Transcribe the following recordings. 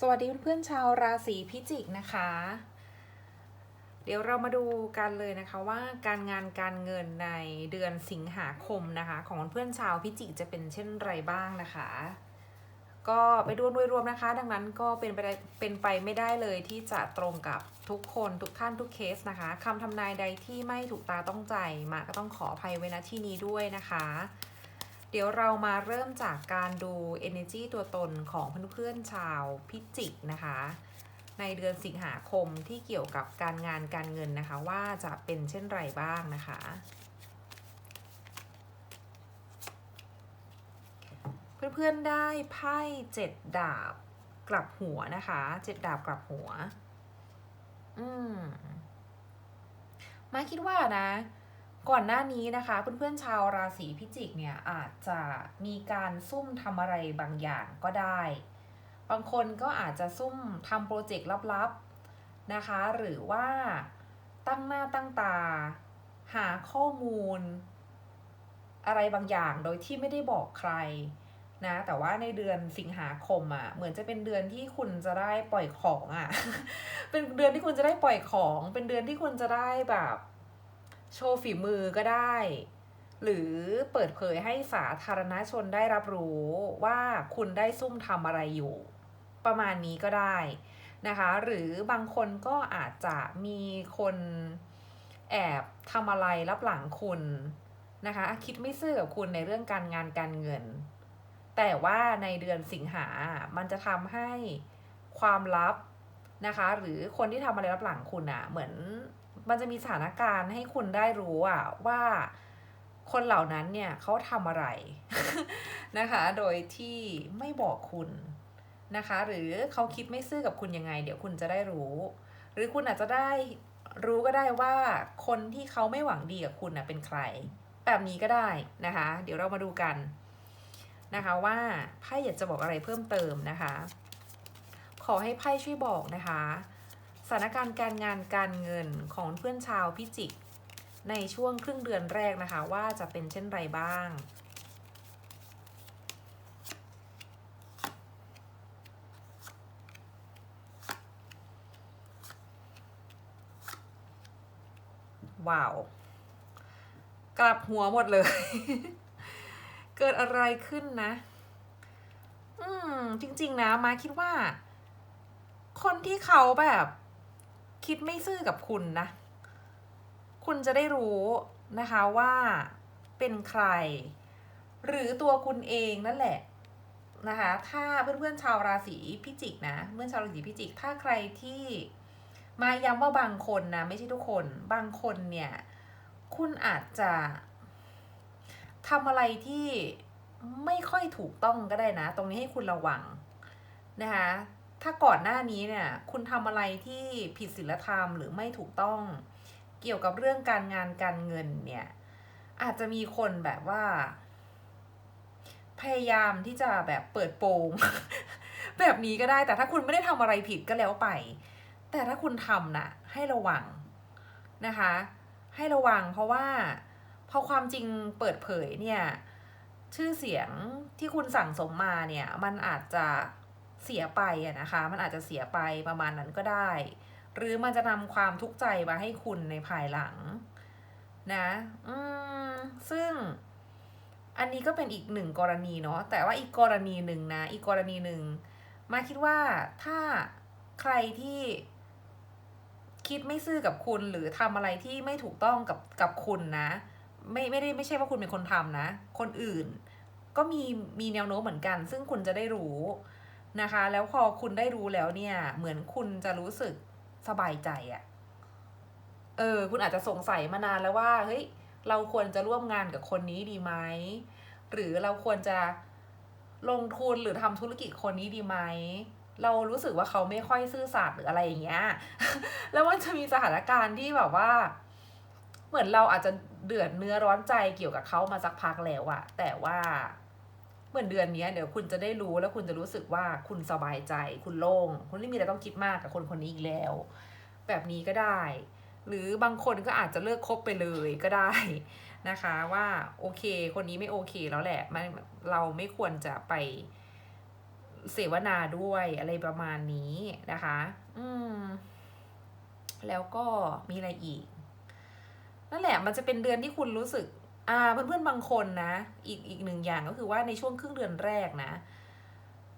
สวัสดีเพื่อนๆชาวราศีพิจิกนะคะ เดี๋ยวเรามาดูกันเลยนะคะว่าการงานการเงินในเดือนสิงหาคมนะคะ ของเพื่อนชาวพิจิกจะเป็นเช่นไรบ้างนะคะ ก็ไปดูโดยรวมนะคะ ดังนั้นก็เป็นไปได้เป็นไปไม่ได้เลยที่จะตรงกับทุกคนทุกท่านทุกเคสนะคะคำทำนายใดที่ไม่ถูกตาต้องใจมาก็ต้องขออภัยไว้ณที่นี้ด้วยนะคะ เดี๋ยวเรามาเริ่มจากการดู energy ตัวตนของเพื่อนๆชาวพิจิกนะคะ ในเดือนสิงหาคมที่เกี่ยวกับการงานการเงินนะคะ ว่าจะเป็นเช่นไรบ้างนะคะ เพื่อนๆได้ไพ่เจ็ดดาบกลับหัวนะคะเจ็ดดาบกลับหัว อืมมาคิดว่านะ ก่อนหน้านี้นะคะเพื่อนๆชาวราศีพิจิกเนี่ยอาจจะมีการซุ่มทำอะไรบางอย่างก็ได้ บางคนก็อาจจะซุ่มทำโปรเจกต์ลับๆนะคะ หรือว่าตั้งหน้าตั้งตา หาข้อมูล อะไรบางอย่างโดยที่ไม่ได้บอกใครนะแต่ว่าในเดือนสิงหาคมอะ่ะเหมือนจะเป็นเดือนที่คุณจะได้ปล่อยของอะ่ะ เป็นเดือนที่คุณจะได้ปล่อยของ เป็นเดือนที่คุณจะได้แบบ โชว์ฝีมือก็ได้ หรือเปิดเผยให้สาธารณชนได้รับรู้ว่าคุณได้ซุ่มทำอะไรอยู่ ประมาณนี้ก็ได้นะคะ หรือบางคนก็อาจจะมีคนแอบทำอะไรรับหลังคุณนะคะ คิดไม่ซื่อกับคุณในเรื่องการงานการเงิน แต่ว่าในเดือนสิงหา มันจะทำให้ความลับนะคะ หรือคนที่ทำอะไรรับหลังคุณอะเหมือน มันจะมีสถานการณ์ให้คุณได้รู้อะว่าคนเหล่านั้นเนี่ยเขาทำอะไรนะคะ โดยที่ไม่บอกคุณนะคะ หรือเขาคิดไม่ซื่อกับคุณยังไง เดี๋ยวคุณจะได้รู้ หรือคุณอาจจะได้รู้ก็ได้ว่าคนที่เขาไม่หวังดีกับคุณนะเป็นใคร แบบนี้ก็ได้นะคะ เดี๋ยวเรามาดูกันนะคะว่าไพ่อยากจะบอกอะไรเพิ่มเติมนะคะ ขอให้ไพ่ช่วยบอกนะคะ สถานการณ์การงานการเงินของเพื่อนชาวพิจิก ในช่วงครึ่งเดือนแรกนะคะ ว่าจะเป็นเช่นไรบ้าง ว้าว กลับหัวหมดเลย เกิดอะไรขึ้นนะ อืม จริง ๆ นะ มาคิดว่า คนที่เขาแบบ คิดไม่ซื่อกับคุณนะ คุณจะได้รู้นะคะว่าเป็นใคร หรือตัวคุณเองนั่นแหละนะคะถ้าเพื่อนๆชาวราศีพิจิกนะเพื่อนชาวราศีพิจิก ถ้าใครที่มาย้ำว่าบางคนนะไม่ใช่ทุกคนบางคนเนี่ย คุณอาจจะทำอะไรที่ไม่ค่อยถูกต้องก็ได้นะ ตรงนี้ให้คุณระวังนะคะ ถ้าก่อนหน้านี้เนี่ย คุณทำอะไรที่ผิดศีลธรรมหรือไม่ถูกต้อง เกี่ยวกับเรื่องการงานการเงินเนี่ย อาจจะมีคนแบบว่า พยายามที่จะแบบเปิดโปง แบบนี้ก็ได้ แต่ถ้าคุณไม่ได้ทำอะไรผิดก็แล้วไป แต่ถ้าคุณทำนะให้ระวังนะคะ ให้ระวังเพราะว่าพอความจริงเปิดเผยเนี่ย ชื่อเสียงที่คุณสั่งสมมาเนี่ย มันอาจจะ เสียไปอะนะคะ มันอาจจะเสียไปประมาณนั้นก็ได้ หรือมันจะนำความทุกข์ใจมาให้คุณในภายหลัง นะอืมซึ่งอันนี้ก็เป็นอีกหนึ่งกรณีเนาะแต่ว่าอีกกรณีหนึ่งนะ อีกกรณีหนึ่งมาคิดว่าถ้าใครที่คิดไม่ซื่อกับคุณหรือทำอะไรที่ไม่ถูกต้องกับกับคุณนะ ไม่ไม่ได้ไม่ใช่ว่าคุณเป็นคนทำนะ คนอื่น ก็มีมีแนวโน้มเหมือนกัน ซึ่งคุณจะได้รู้ นะคะ แล้วพอคุณได้รู้แล้วเนี่ย เหมือนคุณจะรู้สึกสบายใจอะเออ คุณอาจจะสงสัยมานานแล้วว่า เฮ้ย เราควรจะร่วมงานกับคนนี้ดีไหม หรือเราควรจะลงทุนหรือทำธุรกิจคนนี้ดีไหม เรารู้สึกว่าเขาไม่ค่อยซื่อสัตย์หรืออะไรอย่างเงี้ย แล้วมันจะมีสถานการณ์ที่แบบว่า เหมือนเราอาจจะเดือดเนื้อร้อนใจเกี่ยวกับเขามาสักพักแล้วอะแต่ว่า เหมือนเดือนนี้เดี๋ยวคุณจะได้รู้แล้วคุณจะรู้สึกว่าคุณสบายใจ คุณโล่งคุณไม่มีอะไรต้องคิดมากกับคนคนนี้อีกแล้ว แบบนี้ก็ได้ หรือบางคนก็อาจจะเลิกคบไปเลยก็ได้นะคะว่าโอเค คนนี้ไม่โอเคแล้วแหละมันเราไม่ควรจะไปเสวนาด้วยอะไรประมาณนี้นะคะ อืม แล้วก็มีอะไรอีก นั่นแหละมันจะเป็นเดือนที่คุณรู้สึก อ่าเพื่อนๆบางคนนะ อีกอีกหนึ่งอย่างก็คือว่าในช่วงครึ่งเดือนแรกนะ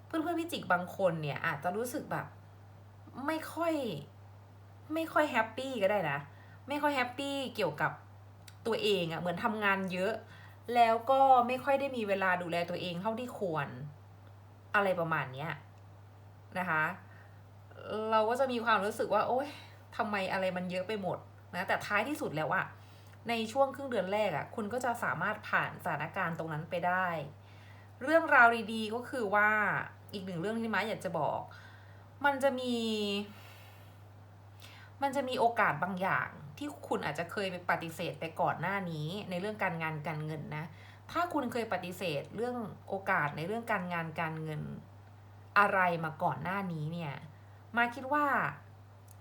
เพื่อนๆพิจิกบางคนเนี่ยอาจจะรู้สึกแบบไม่ค่อยไม่ค่อยแฮปปี้ก็ได้นะ ไม่ค่อยแฮปปี้เกี่ยวกับตัวเองอะ่ะเหมือนทำงานเยอะ แล้วก็ไม่ค่อยได้มีเวลาดูแลตัวเองเท่าที่ควรอะไรประมาณเนี้ยนะคะ เราก็จะมีความรู้สึกว่า โอ๊ยทำไมอะไรมันเยอะไปหมดนะแต่ท้ายที่สุดแล้วอะ ในช่วงครึ่งเดือนแรกอะคุณก็จะสามารถผ่านสถานการณ์ตรงนั้นไปได้ เรื่องราวดีๆก็คือว่าอีกหนึ่งเรื่องที่มาอยากจะบอก มันจะมี มันจะมีโอกาสบางอย่างที่คุณอาจจะเคยไปปฏิเสธไปก่อนหน้านี้ในเรื่องการงานการเงินนะ ถ้าคุณเคยปฏิเสธเรื่องโอกาสในเรื่องการงานการเงินอะไรมาก่อนหน้านี้เนี่ย มาคิดว่า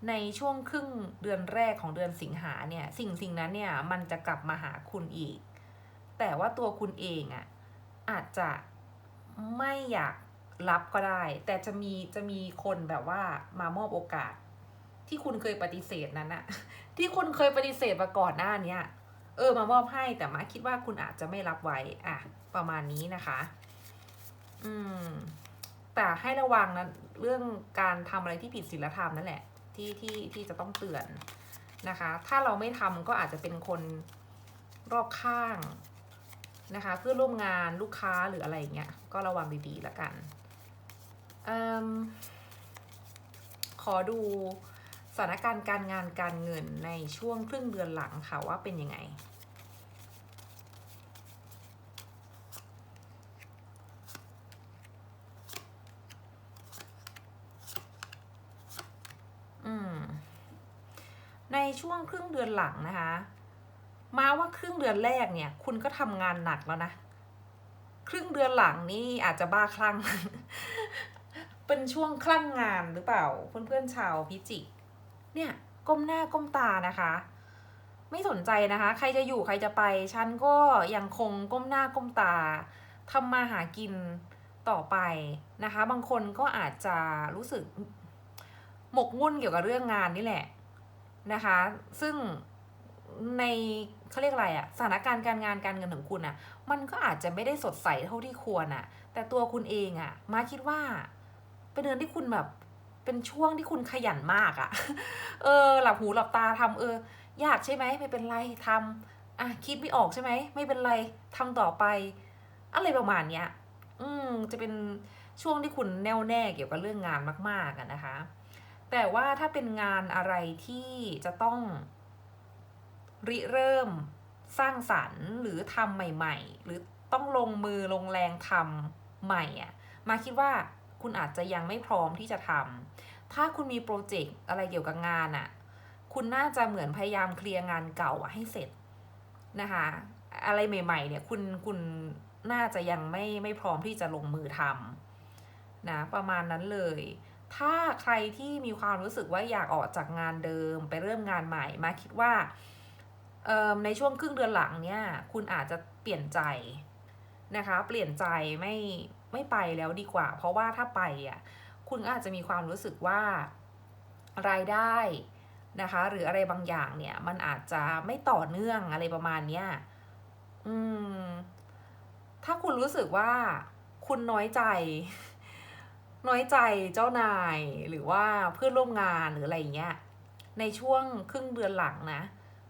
ในช่วงครึ่งเดือนแรกของเดือนสิงหาเนี่ยสิ่งสิ่งนั้นเนี่ยมันจะกลับมาหาคุณอีก แต่ว่าตัวคุณเองอะ่ะอาจจะไม่อยากรับก็ได้ แต่จะมีจะมีคนแบบว่ามามอบโอกาส ที่คุณเคยปฏิเสธนั้นอะที่คุณเคยปฏิเสธมาก่อนหน้าเนี้ยเออมามอบให้แต่มาคิดว่าคุณอาจจะไม่รับไว้อะประมาณนี้นะคะ อืมแต่ให้ระวังนะเรื่องการทำอะไรที่ผิดศีลธรรมนั่นแหละ ที่ที่ที่จะต้องเตือนนะคะ ถ้าเราไม่ทำก็อาจจะเป็นคนรอบข้างนะคะ เพื่อร่วมงานลูกค้าหรืออะไรเงี้ยก็ระวังดีๆละกันอขอดูสถานการณ์การงานการเงินในช่วงครึ่งเดือนหลังค่ะว่าเป็นยังไง ในช่วงครึ่งเดือนหลังนะคะ มาว่าครึ่งเดือนแรกเนี่ย คุณก็ทำงานหนักแล้วนะ ครึ่งเดือนหลังนี่อาจจะบ้าคลั่ง เป็นช่วงคลั่งงานหรือเปล่า เพื่อนๆชาวพิจิก เนี่ยก้มหน้าก้มตานะคะ ไม่สนใจนะคะ ใครจะอยู่ใครจะไป ฉันก็ยังคงก้มหน้าก้มตาทำมาหากินต่อไปนะคะ บางคนก็อาจจะรู้สึกหมกมุ่นเกี่ยวกับเรื่องงานนี่แหละ นะคะ ซึ่งในเขาเรียกอะไรอะสถานการณ์การงานการเงินของคุณอะมันก็อาจจะไม่ได้สดใสเท่าที่ควรอะแต่ตัวคุณเองอะมาคิดว่า เป็นเดือนที่คุณแบบเป็นช่วงที่คุณขยันมากอะเออ หลับหูหลับตาทำเออ ยากใช่ไหมไม่เป็นไรทำอะคิดไม่ออกใช่ไหมไม่เป็นไรทำต่อไป อะไรประมาณเนี้ย อืมจะเป็นช่วงที่คุณแน่วแน่เกี่ยวกับเรื่องงานมากๆอะนะคะ แต่ว่าถ้าเป็นงานอะไรที่จะต้องริเริ่มสร้างสรรค์หรือทำใหม่ ๆ หรือต้องลงมือลงแรงทำใหม่อะมาคิดว่าคุณอาจจะยังไม่พร้อมที่จะทำถ้าคุณมีโปรเจกต์อะไรเกี่ยวกับงานอะคุณน่าจะเหมือนพยายามเคลียร์งานเก่าอะให้เสร็จนะคะ อะไรใหม่ ๆ เนี่ยคุณคุณน่าจะยังไม่ไม่พร้อมที่จะลงมือทำนะประมาณนั้นเลย ถ้าใครที่มีความรู้สึกว่าอยากออกจากงานเดิมไปเริ่มงานใหม่มาคิดว่าในช่วงครึ่งเดือนหลังเนี่ย คุณอาจจะเปลี่ยนใจนะคะ เปลี่ยนใจไม่ไม่ไปแล้วดีกว่า เพราะว่าถ้าไปอะคุณอาจจะมีความรู้สึกว่ารายได้นะคะ หรืออะไรบางอย่างเนี่ย มันอาจจะไม่ต่อเนื่องอะไรประมาณเนี้ยอืม ถ้าคุณรู้สึกว่าคุณน้อยใจ น้อยใจเจ้านายหรือว่าเพื่อนร่วมงานหรืออะไรเงี้ยในช่วงครึ่งเดือนหลังนะ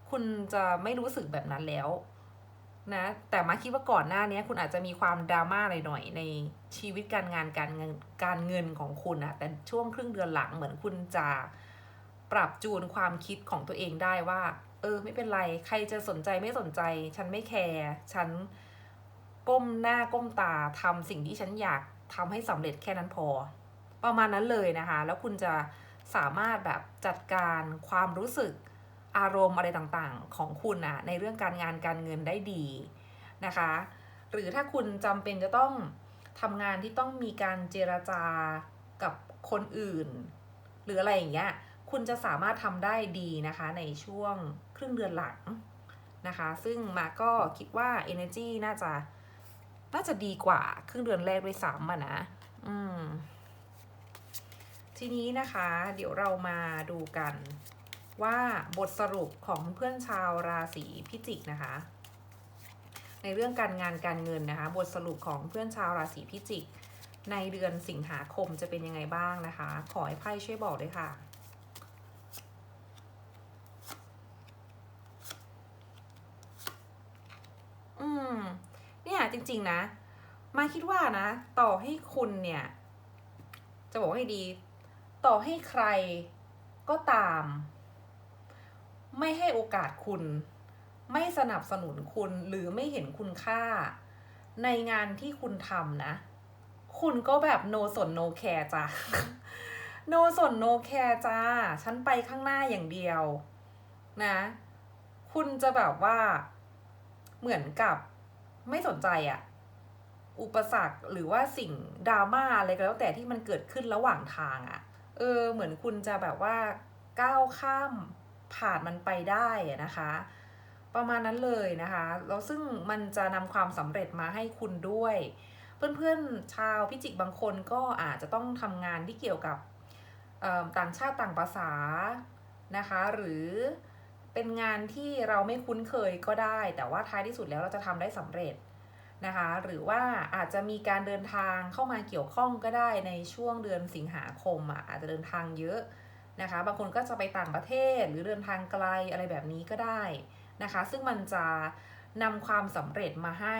คุณจะไม่รู้สึกแบบนั้นแล้วนะแต่มาคิดว่าก่อนหน้านี้คุณอาจจะมีความดราม่าหน่อยๆในชีวิตการงานการเงินการเงินของคุณนะแต่ช่วงครึ่งเดือนหลังเหมือนคุณจะปรับจูนความคิดของตัวเองได้ว่า เออ ไม่เป็นไรใครจะสนใจไม่สนใจ ฉันไม่แคร์ฉันก้มหน้าก้มตาทำสิ่งที่ฉันอยาก ทำให้สำเร็จแค่นั้นพอ ประมาณนั้นเลยนะคะ แล้วคุณจะสามารถแบบจัดการความรู้สึกอารมณ์อะไรต่างๆ ของคุณนะในเรื่องการงานการเงินได้ดีนะคะ หรือถ้าคุณจำเป็นจะต้องทำงานที่ต้องมีการเจรจากับคนอื่น หรืออะไรอย่างเงี้ยคุณจะสามารถทำได้ดีนะคะในช่วงครึ่งเดือนหลังนะคะ ซึ่งมาก็คิดว่า energy น่าจะ น่าจะดีกว่าครึ่งเดือนแรกด้วยซ้ำอะนะ อืม ทีนี้นะคะ เดี๋ยวเรามาดูกันว่าบทสรุปของเพื่อนชาวราศีพิจิกนะคะ ในเรื่องการงานการเงินนะคะ บทสรุปของเพื่อนชาวราศีพิจิก ในเดือนสิงหาคมจะเป็นยังไงบ้างนะคะ ขอให้ไพ่ช่วยบอกด้วยค่ะอืม เนี่ยจริง ๆ นะ มาคิดว่านะ ต่อให้คุณเนี่ย จะบอกให้ดี ต่อให้ใครก็ตาม ไม่ให้โอกาสคุณ ไม่สนับสนุนคุณหรือไม่เห็นคุณค่า ในงานที่คุณทำนะ คุณก็แบบโนสนโนแคร์จ้ะโนสนโนแคร์จ้า ฉันไปข้างหน้าอย่างเดียว นะ คุณจะแบบว่าเหมือนกับ ไม่สนใจอะอุปสรรคหรือว่าสิ่งดราม่าอะไรก็แล้วแต่ที่มันเกิดขึ้นระหว่างทางอะเออ เหมือนคุณจะแบบว่าก้าวข้ามผ่านมันไปได้อะนะคะ ประมาณนั้นเลยนะคะแล้วซึ่งมันจะนำความสำเร็จมาให้คุณด้วย เพื่อนๆชาวพิจิกบางคนก็อาจจะต้องทำงานที่เกี่ยวกับต่างชาติต่างภาษานะคะ หรือ เป็นงานที่เราไม่คุ้นเคยก็ได้ แต่ว่าท้ายที่สุดแล้วเราจะทำได้สำเร็จนะคะ หรือว่าอาจจะมีการเดินทางเข้ามาเกี่ยวข้องก็ได้ในช่วงเดือนสิงหาคมอะอาจจะเดินทางเยอะนะคะ บางคนก็จะไปต่างประเทศหรือเดินทางไกลอะไรแบบนี้ก็ได้นะคะ ซึ่งมันจะนำความสำเร็จมาให้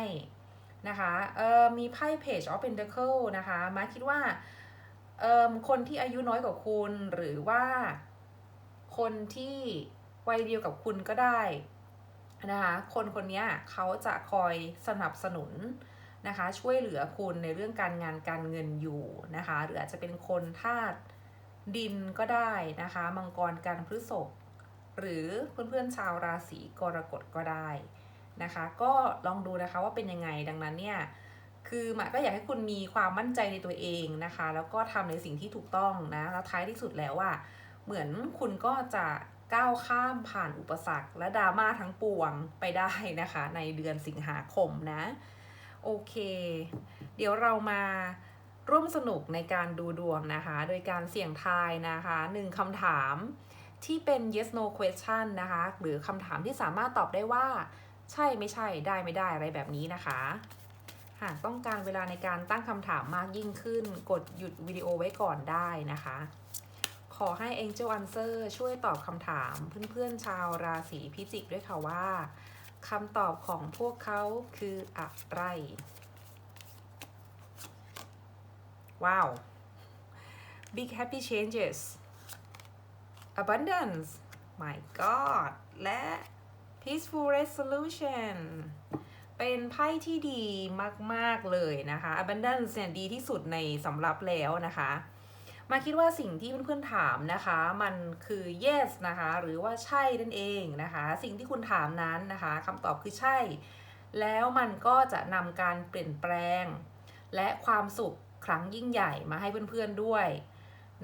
นะคะเอ่อมีไพ่ Page of Pentacle นะคะมาคิดว่าเอ่อคนที่อายุน้อยกว่าคุณหรือว่าคนที่ วัยเดียวกับคุณก็ได้นะคะคนคนนี้เขาจะคอยสนับสนุนนะคะช่วยเหลือคุณในเรื่องการงานการเงินอยู่นะคะหรืออาจจะเป็นคนธาตุดินก็ได้นะคะมังกรการพฤษภหรือเพื่อนๆชาวราศีกรกฎก็ได้นะคะ ก็ลองดูนะคะว่าเป็นยังไงดังนั้นเนี่ยคือมาก็อยากให้คุณมีความมั่นใจในตัวเองนะคะ แล้วก็ทำในสิ่งที่ถูกต้องนะแล้วท้ายที่สุดแล้วอะเหมือนคุณก็จะ ก้าวข้ามผ่านอุปสรรคและดราม่าทั้งปวงไปได้นะคะ ในเดือนสิงหาคมนะ โอเค เดี๋ยวเรามาร่วมสนุกในการดูดวงนะคะ โดยการเสี่ยงทายนะคะหนึ่งคำถามที่เป็น yes no question นะคะ หรือคำถามที่สามารถตอบได้ว่า ใช่ไม่ใช่ได้ไม่ได้อะไรแบบนี้นะคะ หากต้องการเวลาในการตั้งคำถามมากยิ่งขึ้น กดหยุดวิดีโอไว้ก่อนได้นะคะ ขอให้ Angel Answer ช่วยตอบคำถามเพื่อนๆชาวราศีพิจิกด้วยค่ะว่าคำตอบของพวกเขาคืออะไร ว้าว big happy changes abundance my god และ peaceful resolution เป็นไพ่ที่ดีมาก ๆ เลยนะคะ abundance เนี่ยดีที่สุดในสำรับแล้วนะคะ มาคิดว่าสิ่งที่เพื่อนๆถามนะคะ มันคือ yes นะคะ หรือว่าใช่นั่นเองนะคะ สิ่งที่คุณถามนั้นนะคะคำตอบคือใช่ แล้วมันก็จะนำการเปลี่ยนแปลง และความสุขครั้งยิ่งใหญ่มาให้เพื่อนๆด้วย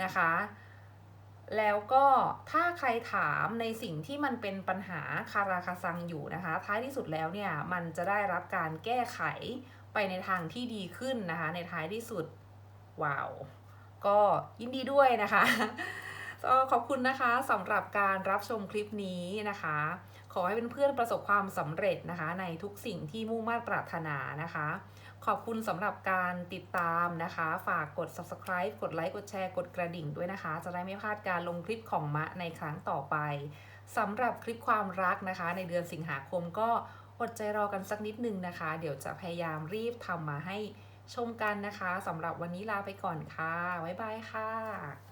นะคะ แล้วก็ถ้าใครถามในสิ่งที่มันเป็นปัญหาคาราคาซังอยู่นะคะ ท้ายที่สุดแล้วเนี่ยมันจะได้รับการแก้ไขไปในทางที่ดีขึ้นนะคะ ในท้ายที่สุดว้าว ก็ยินดีด้วยนะคะก็ขอบคุณนะคะสำหรับการรับชมคลิปนี้นะคะ ขอให้เพื่อนๆประสบความสำเร็จนะคะ ในทุกสิ่งที่มุ่งมั่นปรารถนานะคะ ขอบคุณสำหรับการติดตามนะคะ ฝากกด subscribe กดไลค์กดแชร์กดกระดิ่งด้วยนะคะ จะได้ไม่พลาดการลงคลิปของมะในครั้งต่อไปสำหรับคลิปความรักนะคะ ในเดือนสิงหาคมก็อดใจรอกันสักนิดนึงนะคะ เดี๋ยวจะพยายามรีบทำมาให้ ชมกันนะคะสำหรับวันนี้ลาไปก่อนค่ะ บ๊ายบายค่ะ